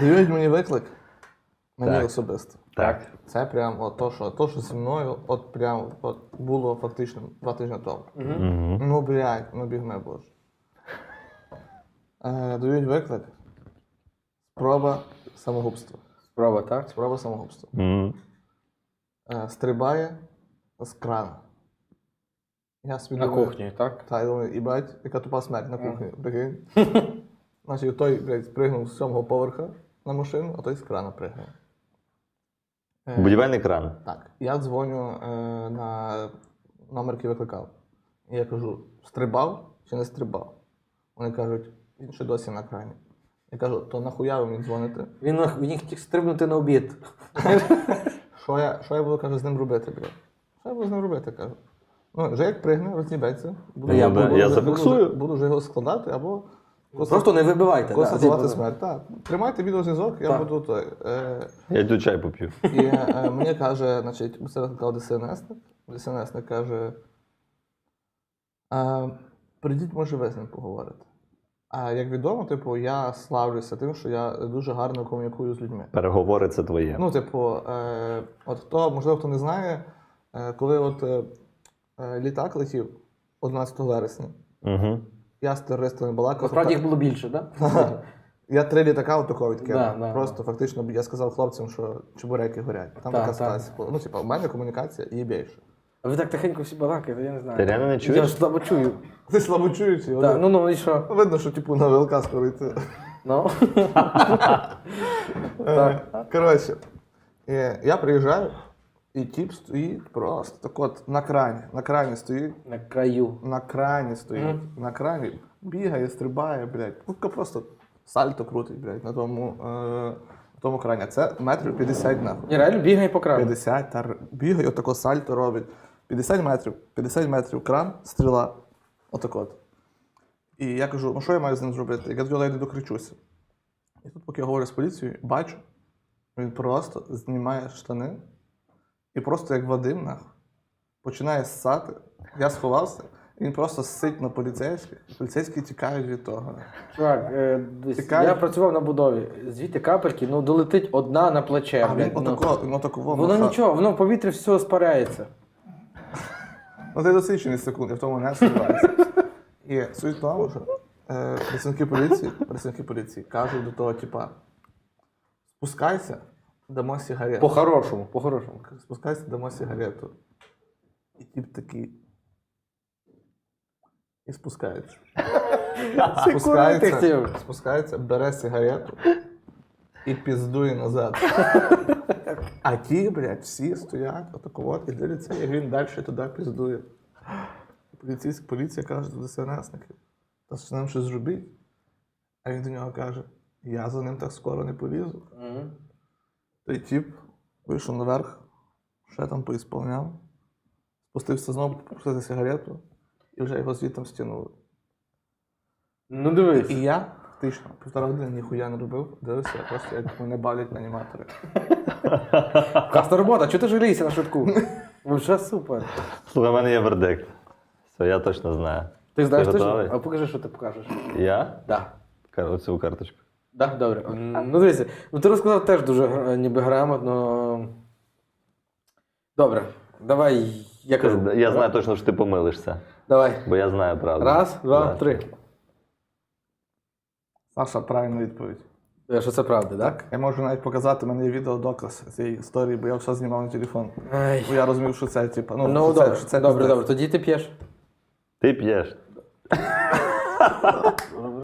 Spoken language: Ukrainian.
Дають мені виклик. Мені Так. особисто. Так. Це прям от то, що, то, що зі мною, от прям от було фактично два тижні тому. Угу. Ну, блядь, ну бігме боже. Е, дають виклик. Спроба самогубства. Справа, так? Спроба самогубства. Угу. Е, стрибає з крана. Я собі На думаю, кухні, так? Та, я думаю, і бать, яка тупа смерть на кухні. Прикинь. Значить, той, блядь, спригнув з сьомого поверха на машину, а той з крана пригнув. Е, Будівельний кран. Так, я дзвоню е, на номер, який викликав. І я кажу: стрибав чи не стрибав? Вони кажуть, він ще досі на крані. Я кажу, то нахуя ви мені дзвоните? Він він хотів стрибнути на обід. Що я, що я буду кажу, з ним робити, блядь? Що я буду з ним робити, кажу. Ну, вже як пригне, роз'їбеться. Буду, Я я вже- зафіксую. Буду, буду вже його складати або Просто не вибивайте. да, констатувати типу, смерть. Так. Тримайте відеозв'язок, я Так. буду той. Е, Я йду чай поп'ю. І е, мені каже, значить, це викликав ДСНСник. ДСНСник каже: е, прийдіть, може, ви з ним поговорити. А як відомо, типу, я славлюся тим, що я дуже гарно комунікую з людьми. Переговори це твоє. Ну, типу, е, от хто, можливо, хто не знає, е, коли от е, е, літак летів 11 вересня, Угу. Я з терористами балакав. Насправді їх було більше, так? Я три літака отакого відкинув. Да, да, Просто фактично я сказав хлопцям, що чебуреки горять. Там Так, така так. ситуація була. Ну, типу, в мене комунікація і більше. А ви так тихенько всі балакаєте, я не знаю. Ти реально не Я ж слабо чую. Ти слабочуючий, Так, один. ну ну і що? Видно, що типу на ВЛК скоро йти. Ну. Е, Коротше, е, я приїжджаю, і тіп стоїть просто так от на крані. На крані стоїть, На краю. на крані стоїть, на крані бігає, стрибає, блядь. Ну, просто сальто крутить, блядь, на тому, е, на тому крані. Це метрів 50 нахуй. Ні, реально бігає по крану. 50, та бігає, отако сальто робить. 50 метрів, 50 метрів кран, стріла. Отак от. І я кажу, ну що я маю з ним зробити? Я до нього не докричуся. І тут, поки я говорю з поліцією, бачу, він просто знімає штани і просто як Вадим, нахуй, починає ссати. Я сховався, він просто сить на поліцейських. Поліцейські тікають від того. Чувак, е, дивись, Тікай. я працював на будові. Звідти капельки, ну долетить одна на плече. А він ну. отако, він Воно маха- нічого, воно в повітрі все спаряється. Ну, ти досвідчений секунд, я в тому не сумніваюся. І суть в тому, що е, працівники поліції, працівники поліції кажуть до того, типа, спускайся, дамо сигарету. По-хорошому, по-хорошому. Спускайся, дамо сигарету. І тип такий. І спускається. Спускається, спускається, бере сигарету і піздує назад. А ті, блядь, всі стоять отако от і дивляться, як він далі туди піздує. Поліцейська поліція каже до ДСНСників, та що нам щось зробіть. А він до нього каже: я за ним так скоро не полізу. Той тіп вийшов наверх, ще там поісполняв, спустився знову попросити сигарету, і вже його звідти стягнули. Ну дивись. І я фактично півтора години ніхуя не робив, дивився, просто як мене бавлять аніматори. Класна робота, чого ти жалієшся на швидку? Вже супер. Слухай, в мене є вердикт. Все, я точно знаю. Ти знаєш Ти точно? готовий? А покажи, що ти покажеш. Я? Так. Оцю карточку. Да, добре. Ну дивися, ну ти розказав теж дуже ніби грамотно. Добре, давай я кажу. Я знаю точно, що ти помилишся, Давай. бо я знаю правду. Раз, два, Да. три. Саша, правильна відповідь. Е, Що це правда, так? Я можу навіть показати в мене є відеодоказ цієї історії, бо я все знімав на телефон. Ай. Бо я розумів, що це, типу, ну, Ну, що добре, це, що це добре, пиздець. добре. Тоді ти п'єш. Ти п'єш.